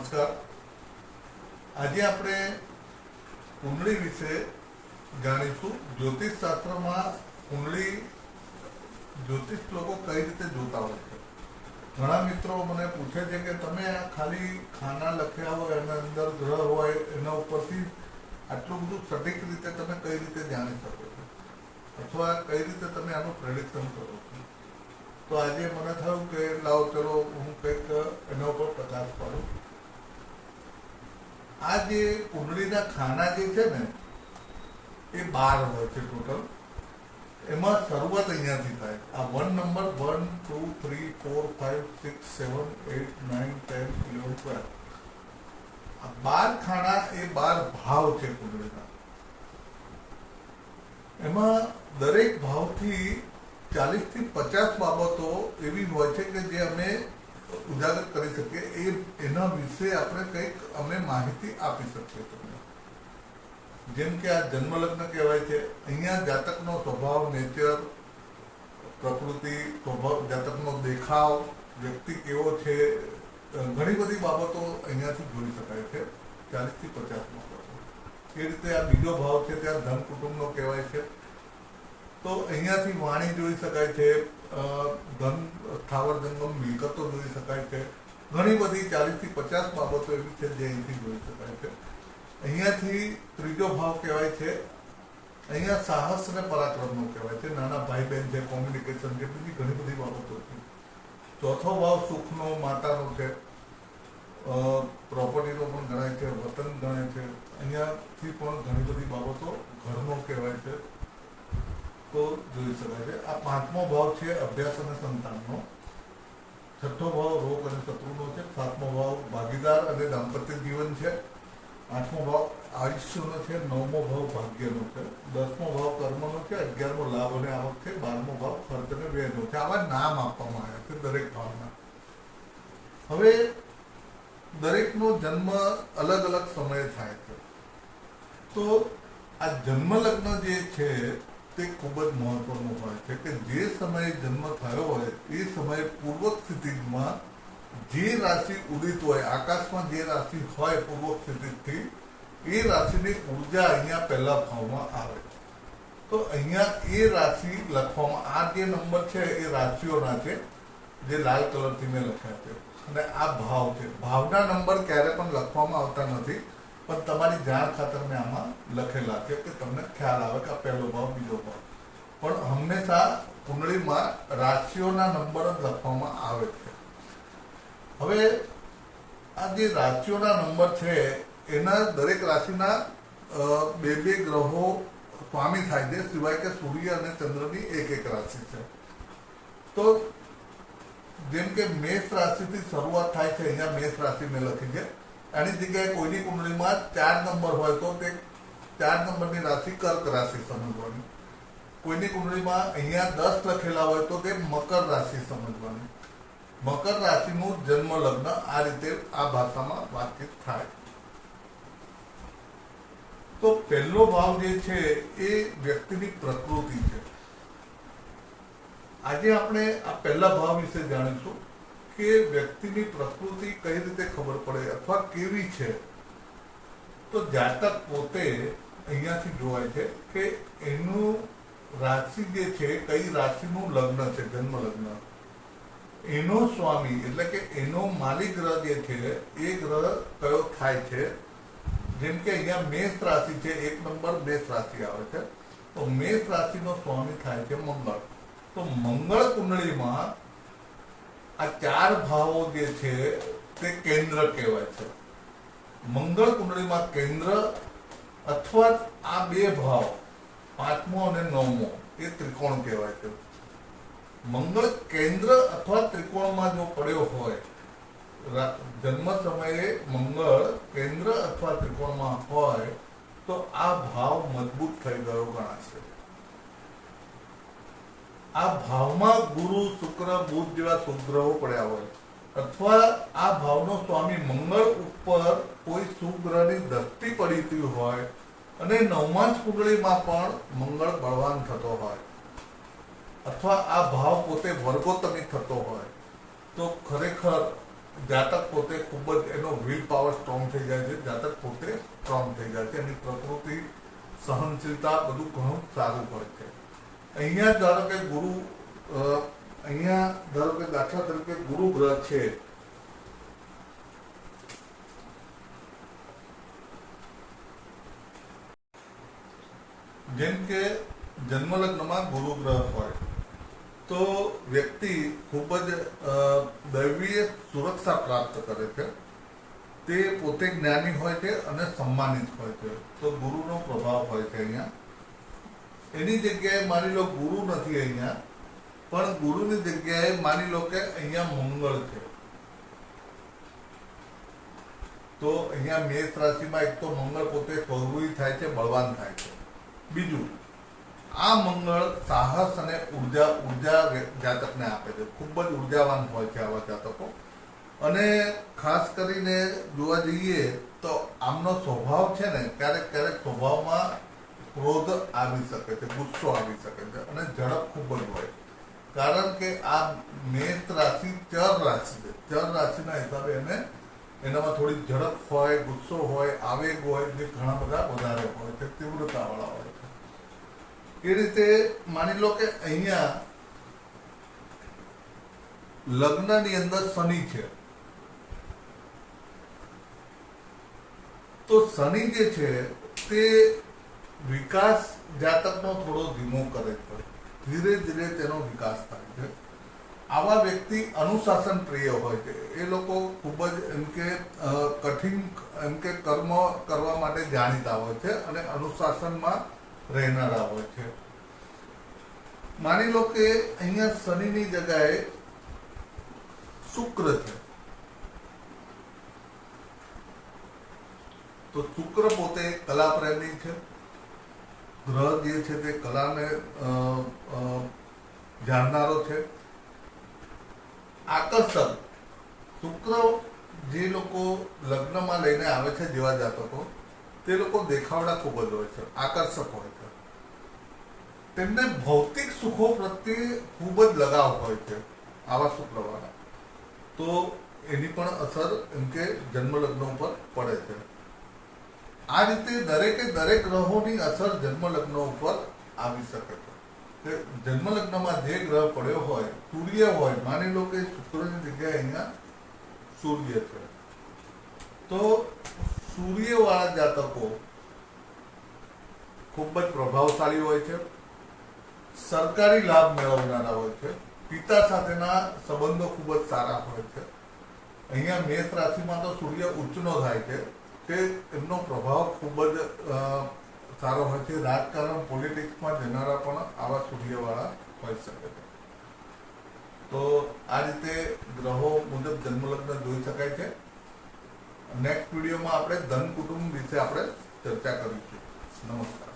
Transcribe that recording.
નમસ્કાર. આજે આપણે કુંડળી વિશે જાણીશું. જ્યોતિષ શાસ્ત્રમાં કુંડળી જ્યોતિષ લોકો કઈ રીતે જોતા હોય છે? ઘણા મિત્રો મને પૂછે છે કે તમે આ ખાલી ખાના લખ્યા હોય, એના અંદર ગ્રહ હોય, એના ઉપરથી આટલું બધું સટીક રીતે તમે કઈ રીતે જાણી શકો છો? અથવા કઈ રીતે તમે આનું પ્રેડિક્શન કરો છો? તો આજે મને થયું કે લાવો ચલો હું કંઈક એના ઉપર પ્રકાશ પાડું. આ જે કુંડળીના ખાના જે છે ને, એ બાર હોય છે ટોટલ એમાં શરૂઆત અહીંયાથી થાય. આ one number one two three four five six seven eight nine ten eleven twelve આ બાર ખાણા એ બાર ભાવ છે કુંડળીના એમાં દરેક ભાવથી ચાલીસથી પચાસ બાબતો એવી હોય છે કે જે અમે ઉજાગર કરી શકીએ એ એના વિશે આપણે કંઈક અમે માહિતી આપી શકીએ તમને. જેમ કે આ જન્મલગ્ન કહેવાય છે. અહીંયા જાતકનો સ્વભાવ નેચર પ્રકૃતિ, સ્વભાવ, જાતકનો દેખાવ, વ્યક્તિ કેવો છે ઘણી બધી બાબતો અહીંયાથી જોઈ શકાય છે. ચાલીસથી પચાસમાં. એ રીતે આ બીજો ભાવ છે, ત્યાં ધન કુટુંબનો કહેવાય છે. તો અહીંયાથી વાણી જોઈ શકાય છે ધન, સ્થાવર જંગમ, મિલકતો જોઈ શકાય છે. ઘણી બધી ચાલીસથી પચાસ બાબતો એવી છે જે અહીંથી જોઈ શકાય છે. અહીંયાથી ત્રીજો ભાવ કહેવાય છે, અહીંયા સાહસ અને પરાક્રમનો કહેવાય છે. નાના ભાઈ બહેન છે કોમ્યુનિકેશન છે, બીજી ઘણી બધી બાબતો છે. ચોથો ભાવ સુખનો, માતાનો છે. પ્રોપર્ટીનો પણ ગણાય છે, વતન ગણાય છે. અહીંયાથી પણ ઘણી બધી બાબતો ઘરનો કહેવાય છે. તો જોઈ શકાય છે આ પાંચમો ભાવ છે અભ્યાસ અને સંતાનનો છઠ્ઠો ભાવ રોગ અને શત્રુનો છે સાતમો ભાવ ભાગીદાર અને દાંપત્ય જીવન છે આઠમો ભાવ આયુષ્યનો છે નવમો ભાવ ભાગ્યનો છે દસમો ભાવ કર્મનો છે અગિયારમો લાભ અને આવક છે બારમો ભાવ ખર્ચ અને વ્યયનો છે આવા નામ આપવામાં આવ્યા છે દરેક ભાવના. હવે દરેકનો જન્મ અલગ અલગ સમયે થાય છે. તો આ જન્મ લગ્ન જે છે તે ખૂબ જ મહત્વનું હોય છે કે જે સમયે જન્મ થયો હોય, એ સમયે પૂર્વ સ્થિતિમાં જે રાશિ ઉદિત હોય, આકાશમાં જે રાશિ હોય પૂર્વ સ્થિતિથી એ રાશિની ઊર્જા અહીંયા પહેલા ભાવમાં આવે તો અહીંયા એ રાશિ લખવામાં, આ જે નંબર છે એ રાશિઓના છે, જે લાલ કલરથી મેં લખ્યા છે. અને આ ભાવ છે. ભાવના નંબર ક્યારે પણ લખવામાં આવતા નથી. પણ તમારી જાણ ખાતર મેં આમાં લખેલા છે કે તમને ખ્યાલ આવે કે આ પહેલો ભાવ, બીજો ભાવ. પણ હંમેશા કુંડળીમાં રાશિઓના નંબર જ લખવામાં આવે છે. હવે આ જે રાશિઓના નંબર છે, એના દરેક રાશિના બે બે ગ્રહો સ્વામી થાય છે, સિવાય કે સૂર્ય અને ચંદ્રની એક એક રાશિ છે. તો જેમ કે મેષ રાશિથી શરૂઆત થાય છે, અહીંયા મેષ રાશિ મેં લખી છે. એની જગ્યાએ કોઈની કુંડળીમાં ચાર નંબર હોય તો તે ચાર નંબરની રાશિ કર્ક રાશિ સમજવાની. કોઈની કુંડળીમાં અહીંયા દસ લખેલા હોય તો તે મકર રાશિ સમજવાની. મકર રાશિનું જન્મ લગ્ન આ રીતે આ ભાષામાં વાતચીત થાય. તો પહેલો ભાવ જે છે એ વ્યક્તિની પ્રકૃતિ છે. આજે આપણે આ પહેલા ભાવ વિશે જાણીશું. કે વ્યક્તિની પ્રકૃતિ કઈ રીતે ખબર પડે અથવા કેવી છે? તો જાતક પોતે અહીંયાથી જોવાય છે કે એનું રાશિ જે છે, કઈ રાશિનું લગ્ન છે જન્મ લગ્ન એનો સ્વામી, એટલે કે એનો માલિક ગ્રહ જે છે, એ ગ્રહ કયો થાય છે? જેમ કે અહીંયા મેષ રાશિ છે, એક નંબર મેષ રાશિ આવે છે. તો મેષ રાશિનો સ્વામી થાય છે મંગળ. તો મંગળ કુંડળીમાં આ ચાર ભાવો જે છે તે કેન્દ્ર કહેવાય છે. મંગળ કુંડળીમાં કેન્દ્ર અથવા આ બે ભાવ, પાંચમો અને નવમો, એ ત્રિકોણ કહેવાય છે. મંગળ કેન્દ્ર અથવા ત્રિકોણમાં જો પડ્યો હોય જન્મ સમયે મંગળ કેન્દ્ર અથવા ત્રિકોણમાં હોય, તો આ ભાવ મજબૂત થઈ ગયો ગણાશે. આ ભાવમાં ગુરુ, શુક્ર, બુધ જેવા સુગ્રહો પડ્યા હોય. અથવા આ ભાવનો સ્વામી મંગળ ઉપર કોઈ સુગ્રહની દ્રષ્ટિ પડીતી હોય અને નવમાંશ કુંડળીમાં પણ મંગળ બળવાન થતો હોય. અથવા આ ભાવ પોતે વર્ગોતમી થતો હોય. તો ખરેખર જાતક પોતે ખૂબ જ એનો વિલ પાવર સ્ટ્રોંગ થઈ જાય છે. જાતક પોતે સ્ટ્રોંગ થઈ જાય છે. એની પ્રકૃતિ સહનશીલતા બધું ઘણું સારું હોય છે. અહીંયા ધારો કે ગુરુ અહીંયા ધારો કે દાખલા તરીકે ગુરુ ગ્રહ છે. જેમ કે જન્મલગ્નમાં ગુરુ ગ્રહ હોય, તો વ્યક્તિ ખૂબ જ દૈવીય સુરક્ષા પ્રાપ્ત કરે છે. તે પોતે જ્ઞાની હોય છે અને સન્માનિત હોય છે. તો ગુરુનો પ્રભાવ હોય છે અહીંયા. એની જગ્યાએ માની લો ગુરુ નથી અહીંયા, પણ ગુરુની જગ્યાએ માની લો કે અહીંયા મંગળ છે. તો અહીંયા મેષ રાશિમાં એક તો મંગળ પોતે સ્વરૂપી થાય છે, બળવાન થાય છે. બીજું, આ મંગળ સાહસ અને ઊર્જા ઊર્જા જાતકને આપે છે. ખૂબ જ ઉર્જાવાન હોય છે આવા જાતકો. અને ખાસ કરીને જોવા જઈએ તો આમનો સ્વભાવ છે ને ક્યારેક ક્યારેક સ્વભાવમાં ક્રોધ આવી શકે છે, ગુસ્સો આવી શકે છે અને ઝડપ ખૂબ જ હોય કારણ કે આ મેષ રાશિ ચર રાશિ છે. ચર રાશિના હિસાબે એને એનામાં થોડી ઝડપ હોય, ગુસ્સો હોય, આવેગ હોય, જે ઘણા બધા વધારે હોય છે, તીવ્રતાવાળા હોય છે. એ રીતે માની લો કે અહીંયા લગ્નની અંદર શનિ છે. તો શનિ જે છે તે વિકાસ જાતકનો થોડો ધીમો કરે છે. ધીરે ધીરે તેનો વિકાસ થાય છે. આવા વ્યક્તિ અનુશાસન પ્રિય હોય છે. એ લોકો ખૂબ જ એમ કે કઠિન એમ કે કર્મ કરવા માટે જાણીતા હોય છે અને અનુશાસનમાં રહેનારા હોય છે. માની લો કે અહીંયા શનિની જગાએ શુક્ર છે. તો શુક્ર પોતે કલા પ્રેમી છે. ગ્રહ જે છે તે કલાને જાણનારો છે. આકર્ષક શુક્ર જે લોકો લગ્નમાં લઈને આવે છે જેવા જાતકો, તે લોકો દેખાવડા ખૂબ જ હોય છે, આકર્ષક હોય છે. તેમને ભૌતિક સુખો પ્રત્યે ખૂબ જ લગાવ હોય છે આવા શુક્રવાળા. તો એની પણ અસર એમ કે જન્મ લગ્ન ઉપર પડે છે. આ રીતે દરેકે દરેક ગ્રહોની અસર જન્મલગ્ન ઉપર આવી શકે છે. કે જન્મલગ્નમાં જે ગ્રહ પડ્યો હોય, સૂર્ય હોય, માની લો કે શુક્રની જગ્યાએ અહીંયા સૂર્ય છે. તો સૂર્યવાળા જાતકો ખૂબ જ પ્રભાવશાળી હોય છે, સરકારી લાભ મેળવનારા હોય છે, પિતા સાથેના સંબંધો ખૂબ જ સારા હોય છે. અહીંયા મેષ રાશિમાં તો સૂર્ય ઉચ્ચનો થાય છે. કે એમનો પ્રભાવ ખૂબ જ સારો હોય છે. રાજકારણ પોલિટિક્સમાં જનારા પણ આવા સૂર્યવાળા હોઈ શકે છે. તો આ રીતે ગ્રહો મુજબ જન્મલગ્ન જોઈ શકાય છે. નેક્સ્ટ વિડીયોમાં આપણે ધન કુટુંબ વિશે આપણે ચર્ચા કરીશું. નમસ્કાર.